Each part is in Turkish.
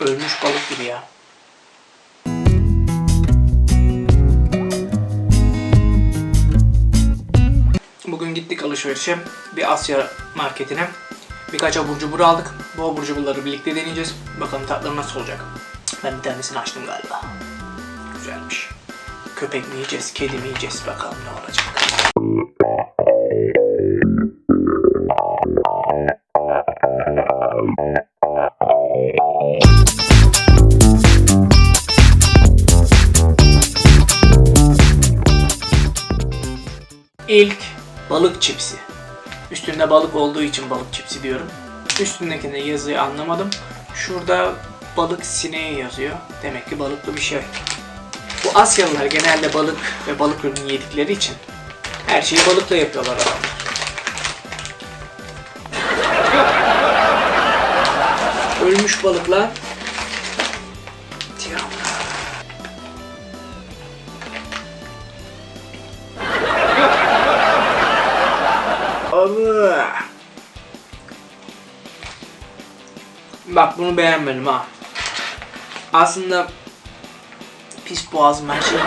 Ölmüş balık gibi ya. Bugün gittik alışverişe bir Asya marketine. Birkaç abur cubur aldık. Bu abur cuburları birlikte deneyeceğiz. Bakalım tatları nasıl olacak. Ben bir tanesini açtım galiba. Güzelmiş. Köpek mi yiyeceğiz, kedi mi yiyeceğiz bakalım ne olacak. İlk balık çipsi. Üstünde balık olduğu için balık çipsi diyorum. Üstündekinde yazıyı anlamadım. Şurada balık sineği yazıyor. Demek ki balıklı bir şey. Bu Asyalılar genelde balık ve balık ürünü yedikleri için her şeyi balıkla yapıyorlar adamlar. Ölmüş balıkla Allah. Bak bunu beğenmedim ha. Aslında pis boğazım her şey.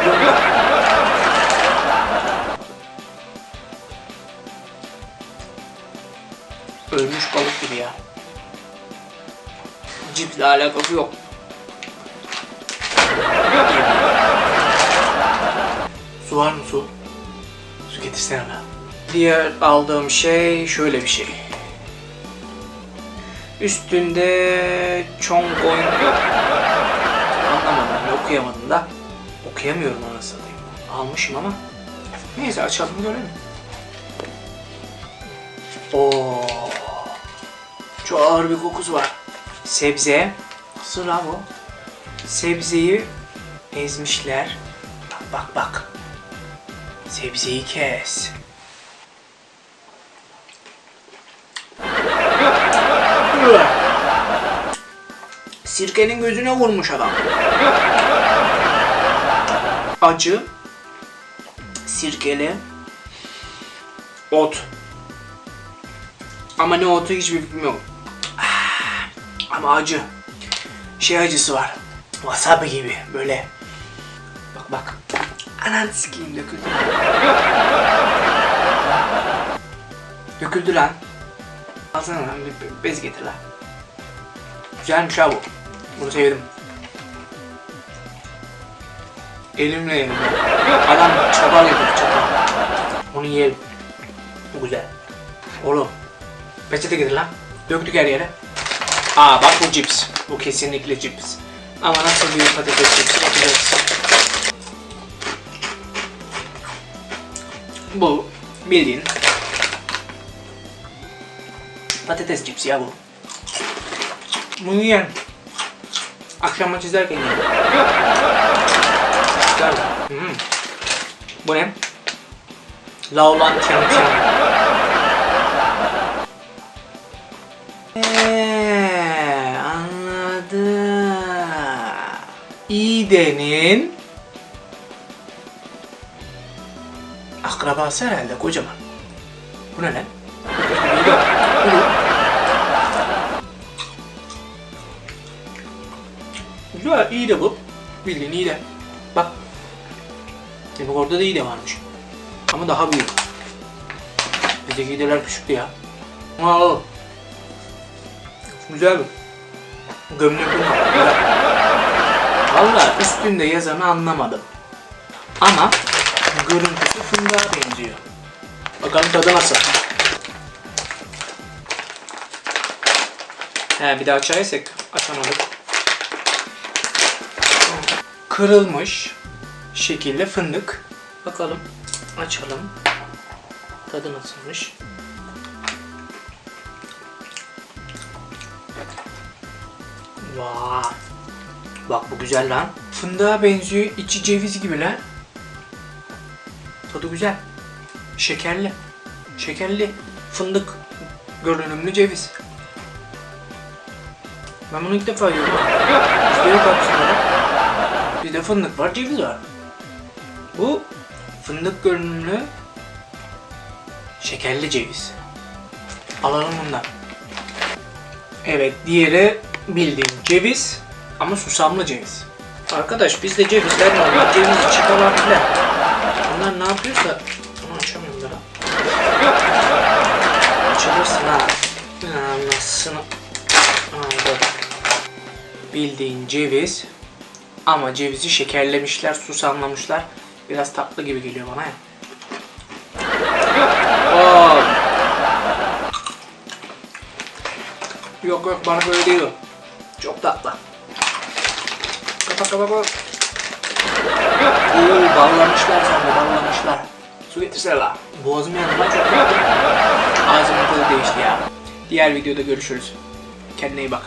Ölmüş balık gibi ya. Ciple alakası yok. Su var mı su? Su getirsene lan. Diğer aldığım şey şöyle bir şey. Üstünde Chonggoing yok. Anlamadım ya okuyamadım da. Okuyamıyorum anasını. Almışım ama. Neyse açalım görelim. Oo. Çok ağır bir kokusu var. Sebze. Lan bu? Sebzeyi ezmişler. Bak bak bak. Sebzeyi kes. Sirkenin gözüne vurmuş adam. Acı, sirkeli, ot. Ama ne otu hiçbir fikrim yok. Ah, Ama acı. Şey acısı var. Wasabi gibi böyle. Bak bak. Anan sikeyim döküldü. Döküldü lan. Alsana lan bir be- bez getir lan. Ha bu. Bunu sevdim. Elimle yedim. Adam çatal yapıyor çatal. Onu yiyelim. Bu güzel. Oğlum. Peçete getir lan. Döktük her yere. Aa bak bu cips. Bu kesinlikle cips. Ama nasıl bir patates cipsi bakacağız. Bu bildiğin patates cipsi ya bu. Bunu yiyelim. Akşam maç izlerken yiyelim. Güzel. Hmm. Bu ne? Laulan tian tian. Eee, anladım. İğdenin akrabası herhalde kocaman. Bu ne lan? Güzel, iyi de bu. Bildiğin iyi de. Bak. Demek orada da iyi de varmış. Ama daha büyük. Bizdeki iğdeler küçüktü ya. Bunu alalım. Güzel bu. Gömleğim var. Güzel. Valla üstünde yazanı anlamadım. Ama görüntüsü fındığa benziyor. Bakalım tadı nasıl. He bir daha çay yesek açamadık. Kırılmış şekilde fındık. Bakalım açalım. Tadı nasılmış? Vay. Bak bu güzel lan. Fındığa benziyor. içi ceviz gibi lan. Tadı güzel. Şekerli. Şekerli. Fındık görünümlü ceviz. Ben bunu ilk defa yiyorum ha. Bizde aslında. Bizde fındık var, ceviz var. Bu fındık görünümlü şekerli ceviz. Alalım bundan. Evet diğeri bildiğin ceviz ama susamlı ceviz. Arkadaş bizde cevizler normal ceviz çıkalar filan. Bunlar ne yapıyorsa bunu açamıyorum daha. Açılırsın ha. Anasını. Bildiğin ceviz ama cevizi şekerlemişler, susamlamışlar. Biraz tatlı gibi geliyor bana ya. Yok yok bana böyle değil. Çok tatlı. Kapat kapat kapat. Oo ballamışlar sandı ballamışlar. Su getirsene la. Boğazım yandı lan çok. Ağzımın tadı değişti ya. Diğer videoda görüşürüz. Kendine iyi bak.